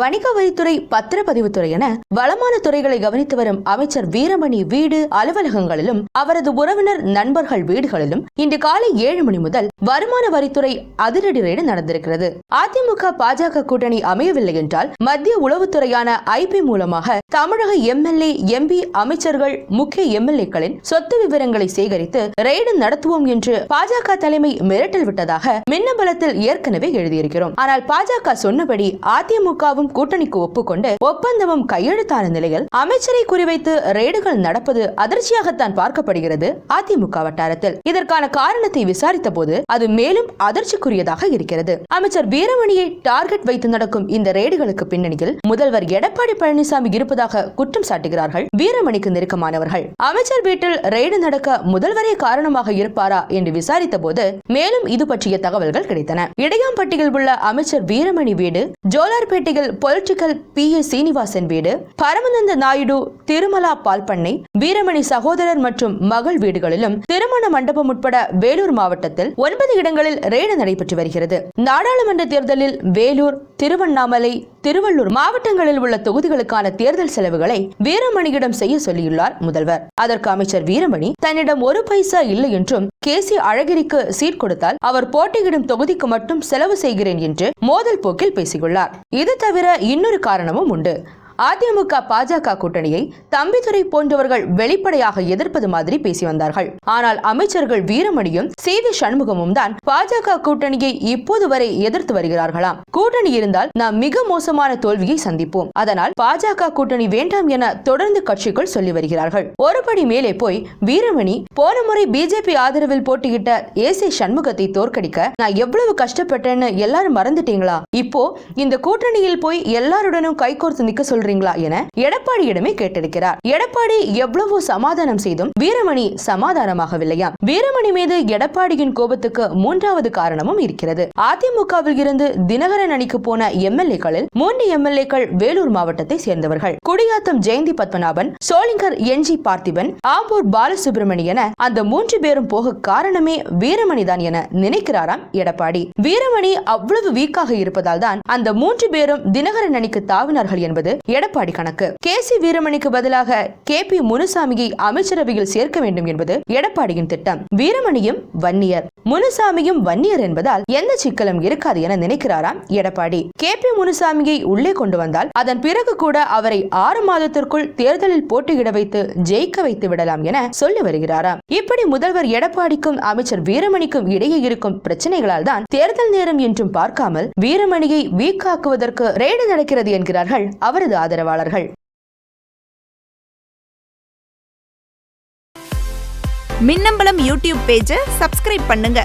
வணிக வரித்துறை பத்திரப்பதிவுத்துறை என வளமான துறைகளை கவனித்து வரும் அமைச்சர் வீரமணி வீடு அலுவலகங்களிலும் அவரது உறவினர் நண்பர்கள் வீடுகளிலும் இன்று காலை ஏழு மணி முதல் வருமான வரித்துறை அதிரடி ரெய்டு நடந்திருக்கிறது. அதிமுக பாஜக கூட்டணி அமையவில்லை என்றால் மத்திய உளவுத்துறையான ஐபி மூலமாக தமிழக எம்எல்ஏ எம்பி அமைச்சர்கள் முக்கிய எம்எல்ஏக்களின் சொத்து விவரங்களை சேகரித்து ரெய்டு நடத்துவோம் என்று பாஜக தலைமை மிரட்டல் விட்டதாக மின்னம்பலத்தில் ஏற்கனவே எழுதியிருக்கிறோம். ஆனால் பாஜக சொன்னபடி அதிமுகவும் கூட்டணிக்கு ஒப்புக்கொண்டு ஒப்பந்தமும் கையெழுத்தான நிலையில் அமைச்சரை குறிவைத்து ரெய்டுகள் நடப்பது அதிர்ச்சியாகத்தான் பார்க்கப்படுகிறது அதிமுக வட்டாரத்தில். இதற்கான காரணத்தை விசாரித்த போது அது மேலும் அதிர்ச்சிக்குரியதாக இருக்கிறது. அமைச்சர் வீரமணியை டார்கெட் வைத்து நடக்கும் இந்த ரெய்டுகளுக்கு பின்னணியில் முதல்வர் எடப்பாடி பழனிசாமி இருப்பதாக குற்றம் சாட்டுகிறார்கள் வீரமணிக்கு நெருக்கமானவர்கள். அமைச்சர் வீட்டில் ரெய்டு நடக்க முதல்வரே காரணமாக இருப்பாரா என்று விசாரித்த போது மேலும் இது பற்றிய தகவல்கள் கிடைத்தன. இடையாம்பட்டியில் உள்ள அமைச்சர் வீரமணி வீடு ஜோலார்பேட்டையில் பொலிட்டிக்கல் பி ஏ சீனிவாசன் வீடு பரமநந்த நாயுடு திருமலா பால்பண்ணை வீரமணி சகோதரர் மற்றும் மகள் வீடுகளிலும் திருமண மண்டபம் உட்பட வேலூர் மாவட்டத்தில் ஒன்பது இடங்களில் ரெய்டு நடைபெற்று வருகிறது. நாடாளுமன்ற தேர்தலில் வேலூர் திருவண்ணாமலை திருவள்ளூர் மாவட்டங்களில் உள்ள தொகுதிகளுக்கான தேர்தல் செலவுகளை வீரமணியிடம் செய்ய சொல்லியுள்ளார் முதல்வர். அதற்கு அமைச்சர் வீரமணி தன்னிடம் ஒரு பைசா இல்லை என்றும் கேசி அழகிரிக்கு சீட் கொடுத்தால் அவர் போட்டியிடும் தொகுதிக்கு மட்டும் செலவு செய்கிறேன் என்று மோதல் போக்கில் பேசியுள்ளார் இது தவிர இன்னொரு காரணமும் உண்டு. அதிமுக பாஜக கூட்டணியை தம்பிதுரை போன்றவர்கள் வெளிப்படையாக எதிர்ப்பது மாதிரி பேசி வந்தார்கள். ஆனால் அமைச்சர்கள் வீரமணியும் சேதி சண்முகமும் தான் பாஜக கூட்டணியை இப்போது வரை எதிர்த்து வருகிறார்களாம். கூட்டணி இருந்தால் நாம் மிக மோசமான தோல்வியை சந்திப்போம். அதனால் பாஜக கூட்டணி வேண்டாம் என தொடர்ந்து கட்சிக்குள் சொல்லி வருகிறார்கள். ஒருபடி மேலே போய் வீரமணி போன முறை பிஜேபி ஆதரவில் போட்டியிட்ட ஏசி சண்முகத்தை தோற்கடிக்க நான் எவ்வளவு கஷ்டப்பட்டேன்னு எல்லாரும் மறந்துட்டீங்களா? இப்போ இந்த கூட்டணியில் போய் எல்லாருடனும் கைகோர்த்து நிக்க சொல்ற சொல்றீங்களா என எடப்பாடியிடமே கேட்டிருக்கிறார் எடப்பாடி எவ்வளவு சமாதானம் செய்தும் வீரமணி சமாதானமாகவில்லையா? வீரமணி மீது எடப்பாடியின் கோபத்துக்கு மூன்றாவது காரணமும் இருக்கிறது. அதிமுகவில் இருந்து தினகரன் அணிக்கு போன எம்எல்ஏக்களில் மூன்று எம்எல்ஏக்கள் வேலூர் மாவட்டத்தை சேர்ந்தவர்கள். குடியாத்தம் ஜெயந்தி பத்மநாபன் சோளிங்கர் என் ஜி பார்த்திபன் ஆம்பூர் பாலசுப்ரமணியன அந்த மூன்று பேரும் போக காரணமே வீரமணி தான் என நினைக்கிறாராம் எடப்பாடி. வீரமணி அவ்வளவு வீக்காக இருப்பதால் தான் அந்த மூன்று பேரும் தினகரன் அணிக்கு தாவினார்கள் என்பது எடப்பாடி கணக்கு. கே சி வீரமணிக்கு பதிலாக கே பி முனுசாமியை அமைச்சரவையில் சேர்க்க வேண்டும் என்பது எடப்பாடியின் திட்டம். வீரமணியும் வன்னியர். முனுசாமியும் வன்னியர் என்பதால் எந்த சிக்கலும் இருக்காது என நினைக்கிறாராம் எடப்பாடி. கே பி முனுசாமியை உள்ளே கொண்டு வந்தால் அதன் பிறகு கூட அவரை ஆறு மாதத்திற்குள் தேர்தலில் போட்டியிட வைத்து ஜெயிக்க வைத்து விடலாம் என சொல்லி வருகிறாராம். இப்படி முதல்வர் எடப்பாடிக்கும் அமைச்சர் வீரமணிக்கும் இடையே இருக்கும் பிரச்சனைகளால் தான் தேர்தல் நேரம் என்றும் பார்க்காமல் வீரமணியை வீக்காக்குவதற்கு ரெய்டு நடக்கிறது என்கிறார்கள் அவரது ஆதரவாளர்கள். மின்னம்பலம் யூடியூப் பேஜை சப்ஸ்கிரைப் பண்ணுங்க.